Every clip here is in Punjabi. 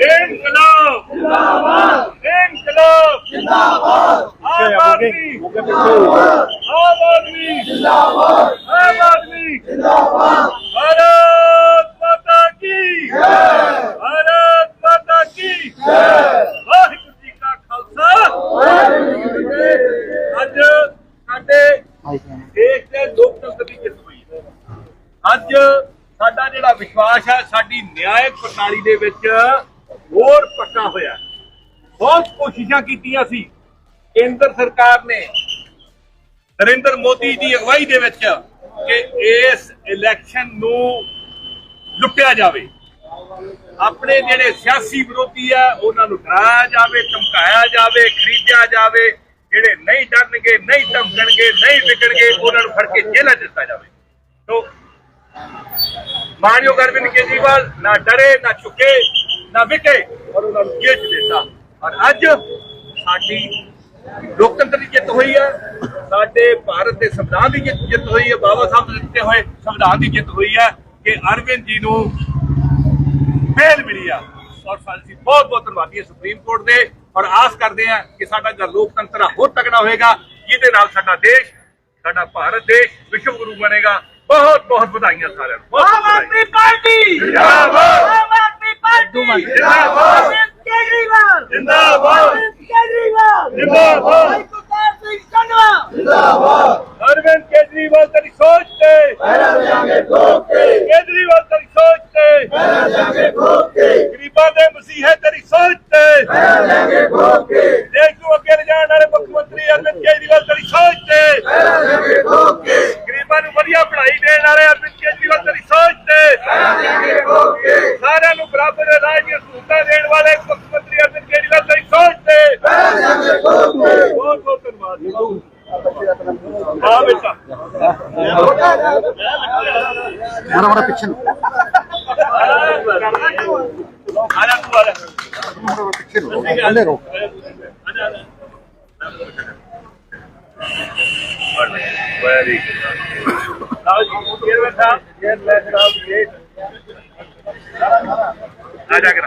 ਇਨਕਲਾਬ। ਜਿੰਦਾਬਾਦ। ਇਨਕਲਾਬ। ਜਿੰਦਾਬਾਦ। ਆਮ ਆਦਮੀ। ਆਮ ਆਦਮੀ। ਜਿੰਦਾਬਾਦ। ਆਮ ਆਦਮੀ। ਜਿੰਦਾਬਾਦ। ਭਾਰਤ ਮਾਤਾ ਕੀ ਜੈ। ਭਾਰਤ ਮਾਤਾ ਕੀ ਜੈ। ਵਾਹਿਗੁਰੂ ਜੀ ਕਾ ਖਾਲਸਾ। ਵਾਹਿਗੁਰੂ ਜੀ ਕੀ ਫਤਿਹ ਅੱਜ ਸਾਡੇ ਦੇਸ਼ ਦੇ ਲੋਕਤੰਤਰ ਦੀ ਜਿੱਤ ਹੋਈ ਹੈ। ਅੱਜ ਸਾਡਾ ਜਿਹੜਾ ਵਿਸ਼ਵਾਸ ਹੈ ਸਾਡੀ ਨਿਆਇਕ ਪ੍ਰਣਾਲੀ ਦੇ ਵਿੱਚ ਹੋਰ ਹੋਇਆ। ਬਹੁਤ ਕੋਸ਼ਿਸ਼ਾਂ ਕੀਤੀਆਂ ਸੀ। ਕੇਂਦਰ ਸਰਕਾਰ ਨੇ ਨਰਿੰਦਰ ਮੋਦੀ ਦੀ ਅਗਵਾਈ ਦੇ ਵਿੱਚ ਕਿ ਇਸ ਇਲੈਕਸ਼ਨ ਨੂੰ ਲੁੱਟਿਆ ਜਾਵੇ। ਆਪਣੇ ਜਿਹੜੇ ਸਿਆਸੀ ਵਿਰੋਧੀ ਆ, ਉਹਨਾਂ ਨੂੰ ਡਰਾਇਆ ਜਾਵੇ, ਧਮਕਾਇਆ ਜਾਵੇ, ਖਰੀਦਿਆ ਜਾਵੇ। ਜਿਹੜੇ ਨਹੀਂ ਡਰਨਗੇ, ਨਹੀਂ ਧਮਕਣਗੇ, ਨਹੀਂ ਵਿਕਣਗੇ, ਉਹਨਾਂ ਨੂੰ ਫੜ ਕੇ ਜੇਲ੍ਹਾਂ 'ਚ ਦਿੱਤਾ ਜਾਵੇ। ਤੋ ਮਾਨਯੋਗ ਅਰਵਿੰਦ ਕੇਜਰੀਵਾਲ ਨਾ ਡਰੇ, ਨਾ ਝੁਕੇ, ਨਾ ਵਿਕੇ। ਔਰ ਉਹਨਾਂ ਨੂੰ ਜੇਲ੍ਹ 'ਚ ਦਿੱਤਾ। ਔਰ ਅੱਜ ਸਾਡੀ ਲੋਕਤੰਤਰ ਦੀ ਜਿੱਤ ਹੋਈ ਹੈ। ਸਾਡੇ ਭਾਰਤ ਦੇ ਸੰਵਿਧਾਨ ਦੀ ਜਿੱਤ ਹੋਈ ਹੈ। ਬਾਬਾ ਸਾਹਿਬ ਦੇ ਦਿੱਤੇ ਹੋਏ ਸੰਵਿਧਾਨ ਦੀ ਜਿੱਤ ਹੋਈ ਹੈ ਕਿ ਅਰਵਿੰਦ ਜੀ ਨੂੰ ਬੇਲ ਮਿਲੀ ਆ। ਔਰ ਅਸੀਂ ਬਹੁਤ ਬਹੁਤ ਧੰਨਵਾਦੀ ਹਾਂ ਸੁਪਰੀਮ ਕੋਰਟ ਦੇ। ਔਰ ਆਸ ਕਰਦੇ ਹਾਂ ਕਿ ਸਾਡਾ ਜਿਹੜਾ ਲੋਕਤੰਤਰ ਆ ਹੋਰ ਤਕੜਾ ਹੋਏਗਾ। ਜਿਹਦੇ ਨਾਲ ਸਾਡਾ ਦੇਸ਼ ਸਾਡਾ ਭਾਰਤ ਦੇਸ਼ ਵਿਸ਼ਵ ਗੁਰੂ ਬਣੇਗਾ। ਬਹੁਤ ਬਹੁਤ ਵਧਾਈਆਂ ਸਾਰਿਆਂ ਨੂੰ। ਬਹੁਤ ਬਹੁਤ ਪਾਰਟੀ! ਜਿੰਦਾਬਾਦ। ਪਾਰਟੀ ਜਿੰਦਾਬਾਦ। ਕੇਜਰੀਵਾਲ ਜਿੰਦਾਬਾਦ। ਕੇਜਰੀਵਾਲ ਜਿੰਦਾਬਾਦ। ਭਾਈ ਪ੍ਰਤਾਪ ਸਿੰਘ ਸੰਧਵਾ ਵਧਾਈਆਂ। ਅਰਵਿੰਦ ਕੇਜਰੀਵਾਲ ਤੇਰੀ ਸੋਚ ਤੇ ਪਹਿਰਾ ਜਾਗੇ ਠੋਕ ਕੇ ਕੇਜਰੀਵਾਲ ਤੇਰੀ ਸੋਚ ਤੇ ਪਹਿਰਾ ਜਾਗੇ ਠੋਕ ਕੇ ਗਰੀਬਾਂ ਦੇ ਮਸੀਹੇ ਤੇਰੀ ਸੋਚ ਤੇ ਪਹਿਰਾ ਜਾਗੇ ਠੋਕ ਕੇ ਦੇਸ਼ ਨੂੰ ਅੱਗੇ ਲਿਜਾਣ ਵਾਲੇ ਮੁੱਖ ਮੰਤਰੀ ਅਰਵਿੰਦ ਕੇਜਰੀਵਾਲ ਤੇਰੀ ਸੋਚ ਤੇ ਪਹਿਰਾ ਜਾਗੇ ਠੋਕ ਕੇ ਗਰੀਬਾਂ ਨੂੰ ਵਧੀਆ ਪੜ੍ਹਾਈ ਦੇਣ ਵਾਲੇ ਅਰਵਿੰਦ ਕੇਜਰੀਵਾਲ ਤੇਰੀ ਸੋਚ ਤੇ ਪਹਿਰਾ ਜਾਗੇ ਠੋਕ ਕੇ ਸਾਰਿਆਂ ਨੂੰ ਬਰਾਬਰ ਇਲਾਜ ਸਹੂਲਤਾਂ ਦੇਣ ਵਾਲੇ ਮੁੱਖ ਮੰਤਰੀ ਅਰਵਿੰਦ ਕੇਜਰੀਵਾਲ ਤੇਰੀ ਸੋਚ ਤੇ। ਕੇ ਬਹੁਤ ਬਹੁਤ ਧੰਨਵਾਦ। ਆ ਬੇਟਾ। ਮਾਰਾ ਮਾਰਾ ਪਿੱਛੇ ਨੂੰ। ਆਲਾ ਤੂੰ ਆਲਾ ਮਾਰਾ ਪਿੱਛੇ ਨੂੰ ਥੱਲੇ ਰੋ। ਵੈਰੀ ਆਓ ਜੀ ਚੇਅਰਮੈਨ ਸਾਹਿਬ ਚੇਅਰਮੈਨ ਸਾਹਿਬ ਜੀ ਆ ਜਾ ਕਰ।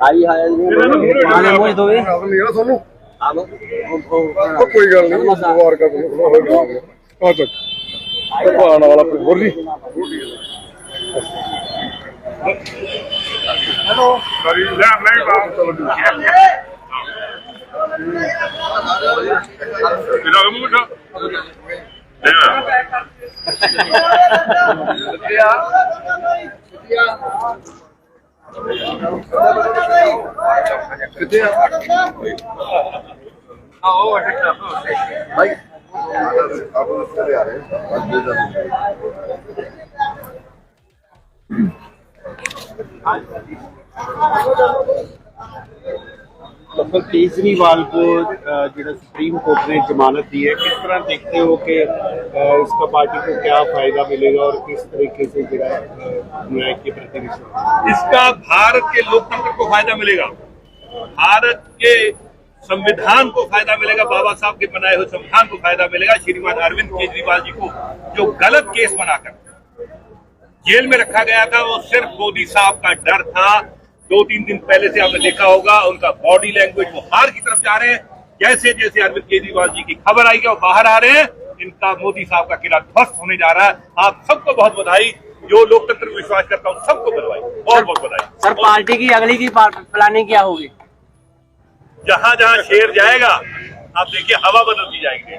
ਆਈ ਹਾਲ ਮਾਨੇ ਮੋਜ ਦੋਵੇ। ਮੇਰਾ ਤੁਹਾਨੂੰ? ਉਹ ਕੋਈ ਗੱਲ ਨਹੀਂ ਦੁਆਰ ਕਰ ਆ ਚੱਕ ਭਗਵਾਨ ਵਾਲਾ ਜੀ ਹੈਲੋ। ਕਰੀ ਲੈ ਨਹੀਂ ਬਾਤ ਚਲੋ ਜੀ। ਇਹਦਾ ਮੁੰਡਾ ਕਿੱਥੇ ਆ ਆ ਉਹ ਅਟਕਾ ਭਾਈ ਆਪ ਨੂੰ ਸਰੇ ਆ ਰਹੇ ਅੱਜ ਦੇ ਦਾ ਹਾਂ केजरीवाल को जो सुप्रीम कोर्ट ने जमानत दी है, किस तरह देखते हो कि इसका पार्टी को क्या फ़ायदा मिलेगा और किस तरीके से न्याय के प्रति इसका भारत के लोकतंत्र को फ़ायदा मिलेगा। भारत के संविधान को फ़ायदा मिलेगा, बाबा साहब के बनाए हुए संविधान को फ़ायदा मिलेगा श्रीमान अरविंद केजरीवाल जी को, जो गलत केस बनाकर जेल में रखा गया था, वो सिर्फ़ मोदी साहब का डर था दो तीन दिन पहले से आपने देखा होगा उनका बॉडी लैंग्वेज वो हार की तरफ़ जा रहे हैं। जैसे जैसे अरविंद केजरीवाल जी की खबर आई है वो बाहर आ रहे हैं। इनका मोदी साहब का किला ध्वस्त होने जा रहा है। आप सबको बहुत बधाई। जो लोकतंत्र में विश्वास करता हूँ सबको बधाई। बहुत बहुत बधाई। सर पार्टी की अगली की प्लानिंग क्या होगी? जहाँ जहाँ शेर जाएगा आप देखिए हवा बदल दी जाएगी।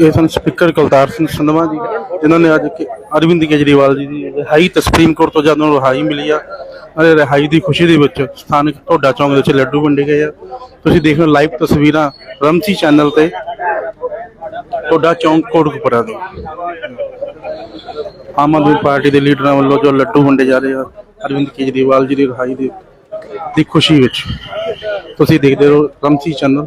ਇਹ ਸਨ ਸਪੀਕਰ ਕੁਲਤਾਰ ਸਿੰਘ ਸੰਧਵਾ ਜੀ, ਜਿਨ੍ਹਾਂ ਨੇ ਅੱਜ ਅਰਵਿੰਦ ਕੇਜਰੀਵਾਲ ਜੀ ਦੀ ਰਿਹਾਈ ਤੇ ਕੋਰਟ ਤੋਂ ਜਦੋਂ ਰਿਹਾਈ ਮਿਲੀ ਆ ਅਤੇ ਰਿਹਾਈ ਦੀ ਖੁਸ਼ੀ ਦੇ ਵਿੱਚ ਸਥਾਨਕ ਢੋਡਾ ਚੌਂਕ ਦੇ ਵਿੱਚ ਲੱਡੂ ਵੰਡੇ ਗਏ ਆ। ਤੁਸੀਂ ਦੇਖ ਰਹੇ ਲਾਈਵ ਤਸਵੀਰਾਂ ਰਮਸੀ ਚੈਨਲ ਤੇ ਢੋਡਾ ਚੌਂਕ ਕੋਟਕਪੁਰਾ ਦੇ। ਆਮ ਆਦਮੀ ਪਾਰਟੀ ਦੇ ਲੀਡਰਾਂ ਵੱਲੋਂ ਜੋ ਲੱਡੂ ਵੰਡੇ ਜਾ ਰਹੇ ਆ, ਅਰਵਿੰਦ ਕੇਜਰੀਵਾਲ ਜੀ ਦੀ ਰਿਹਾਈ ਦੀ ਦੀ ਖੁਸ਼ੀ ਵਿੱਚ। ਤੁਸੀਂ ਦੇਖਦੇ ਰਹੋ ਰਮਸੀ ਚੈਨਲ।